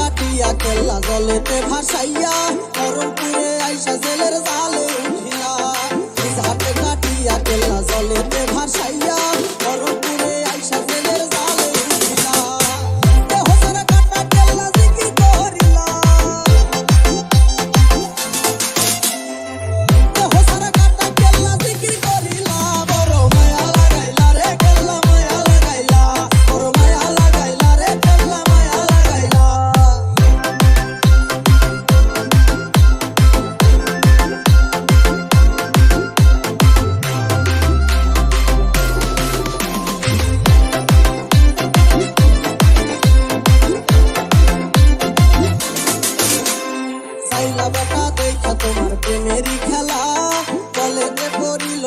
কাটিয়া কেল্লা জলেতে ভাসাইয়া অরণপুরে আইসা জেলের কইলা বেটা দেখা তোমার প্রেমেরই খেলা। বলে যে পড়িল